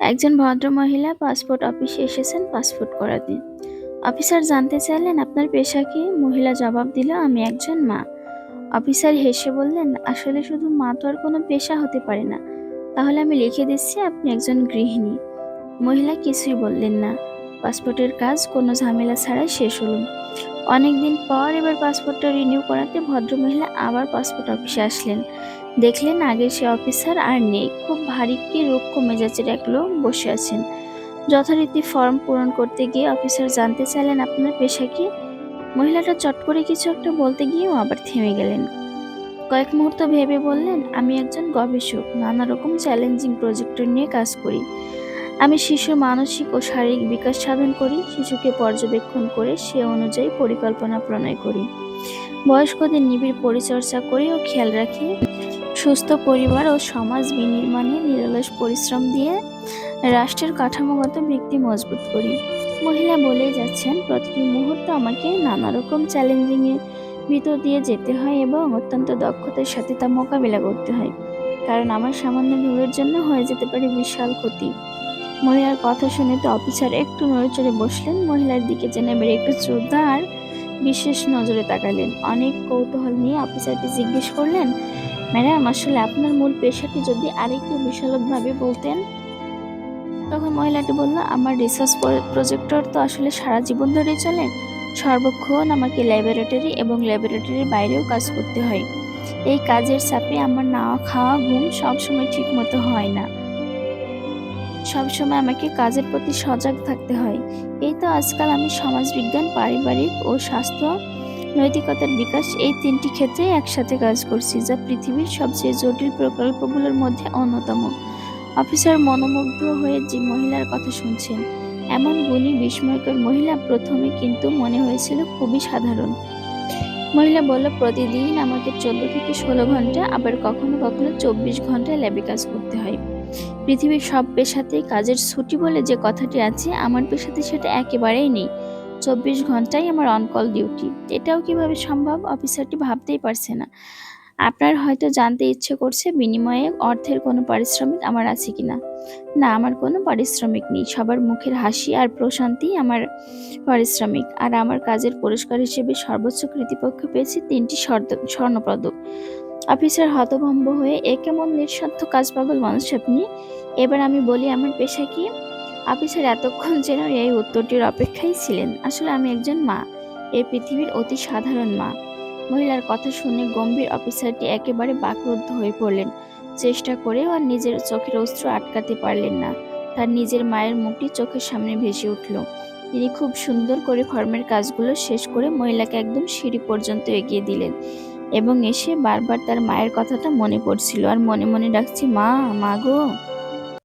একজন ভদ্রমহিলা পাসপোর্ট অফিসে এসেছেন, পাসপোর্ট করাতে অফিসার জানতে চাইলেন, আপনার পেশা কি? মহিলা জবাব দিল, আমি একজন মা। অফিসার হেসে বললেন, আসলে শুধু মা তো আর কোনো পেশা হতে পারে না। তাহলে আমি লিখে দিচ্ছি, আপনি একজন গৃহিণী। মহিলা কিছুই বললেন না। পাসপোর্টের কাজ কোনো ঝামেলা ছাড়াই শেষ হলো। অনেকদিন পর এবার পাসপোর্টটা রিনিউ করাতে ভদ্রমহিলা আবার পাসপোর্ট অফিসে আসলেন। দেখলেন আগের সে অফিসার আর নেই। খুব ভারী কি রুক্ষ মেজাজের এক লোক বসে আছেন। যথারীতি ফর্ম পূরণ করতে গিয়ে অফিসার জানতে চাইলেন, আপনার পেশা কি? মহিলাটা চট করে কিছু একটা বলতে গিয়েও আবার থেমে গেলেন। কয়েক মুহূর্ত ভেবে বললেন, আমি একজন গবেষক, নানা রকম চ্যালেঞ্জিং প্রজেক্টর নিয়ে কাজ করি। আমি শিশুর মানসিক ও শারীরিক বিকাশ সাধন করি, শিশুকে পর্যবেক্ষণ করে সে অনুযায়ী পরিকল্পনা প্রণয় করি। বয়স্কদের নিবিড় পরিচর্যা করি ও খেয়াল রাখি। সুস্থ পরিবার ও সমাজ বিনির্মাণে নিরলস পরিশ্রম দিয়ে রাষ্ট্রের কাঠামোগত ভিত্তি মজবুত করি। মহিলা বলেই যাচ্ছেন, প্রতিটি মুহূর্তে আমাকে নানা রকম চ্যালেঞ্জিংয়ের ভিতর দিয়ে যেতে হয় এবং অত্যন্ত দক্ষতার সাথে তা মোকাবিলা করতে হয়। কারণ আমার সামান্য ভুলের জন্য হয়ে যেতে পারে বিশাল ক্ষতি। মহিলার কথা শুনে তো অফিসার একটু নড়েচড়ে বসলেন। মহিলার দিকে জেনে বেড়ে একটু শ্রদ্ধা আর বিশেষ নজরে তাকালেন। অনেক কৌতূহল নিয়ে অফিসারটি জিজ্ঞেস করলেন, ম্যাডাম, আসলে আপনার মূল পেশাটি যদি আরেকটু বিশালভাবে বলতেন? তখন মহিলাটি বলল, আমার রিসার্চ প্রজেক্টর তো আসলে সারা জীবন ধরেই চলে। সর্বক্ষণ আমাকে ল্যাবরেটরি এবং ল্যাবরেটরির বাইরেও কাজ করতে হয়। এই কাজের চাপে আমার নাওয়া খাওয়া, ঘুম সবসময় ঠিক মতো হয় না। সবসময় আমাকে কাজের প্রতি সজাগ থাকতে হয়। এই তো আজকাল আমি সমাজবিজ্ঞান, পারিবারিক ও স্বাস্থ্য, নৈতিকতার বিকাশ এই তিনটি ক্ষেত্রে একসাথে কাজ করছি, যা পৃথিবীর সবচেয়ে জটিল প্রকল্পগুলোর মধ্যে অন্যতম। অফিসার মনোমুগ্ধ হয়ে যে মহিলার কথা শুনছেন, এমন গুণী বিস্ময়কর মহিলা প্রথমে কিন্তু মনে হয়েছিল খুবই সাধারণ। মহিলা বলল, প্রতিদিন আমাকে চোদ্দ থেকে ষোলো ঘণ্টা, আবার কখনো কখনো চব্বিশ ঘণ্টা ল্যাবে কাজ করতে হয়। পৃথিবীর সব পেশাতেই কাজের ছুটি বলে যে কথাটি আছে, আমার পেশাতে সেটা একেবারেই নেই। চব্বিশ ঘন্টাই আমার অনকল ডিউটি এটাও কীভাবে সম্ভব অফিসারটি ভাবতেই পারছে না। আপনার হয়তো জানতে ইচ্ছে করছে, বিনিময়ে অর্থের কোনো পারিশ্রমিক আমার আছে কি না না আমার কোনো পারিশ্রমিক নেই। সবার মুখের হাসি আর প্রশান্তি আমার পারিশ্রমিক। আর আমার কাজের পুরস্কার হিসেবে সর্বোচ্চ কৃতিপক্ষ পেয়েছি তিনটি স্বর্ণপদক। অফিসার হতভম্ব হয়ে এ কেমন নিঃস্বার্থ কাজ পাগল মানুষ আপনি? এবার আমি বলি, আমার পেশা কি? অফিসার এতক্ষণ যেন এই উত্তরটির অপেক্ষায় ছিলেন। আসলে আমি একজন মা। এই পৃথিবীর অতি সাধারণ মা। মহিলার কথা শুনে গম্ভীর অফিসারটি একেবারে বাকরুদ্ধ হয়ে পড়লেন। চেষ্টা করে আর নিজের চোখের অস্ত্র আটকাতে পারলেন না। তার নিজের মায়ের মুখটি চোখের সামনে ভেসে উঠল। তিনি খুব সুন্দর করে ফর্মের কাজগুলো শেষ করে মহিলাকে একদম সিঁড়ি পর্যন্ত এগিয়ে দিলেন। এবং এসে বারবার তার মায়ের কথাটা মনে পড়ছিল। আর মনে মনে ডাকছি, মা মা গো।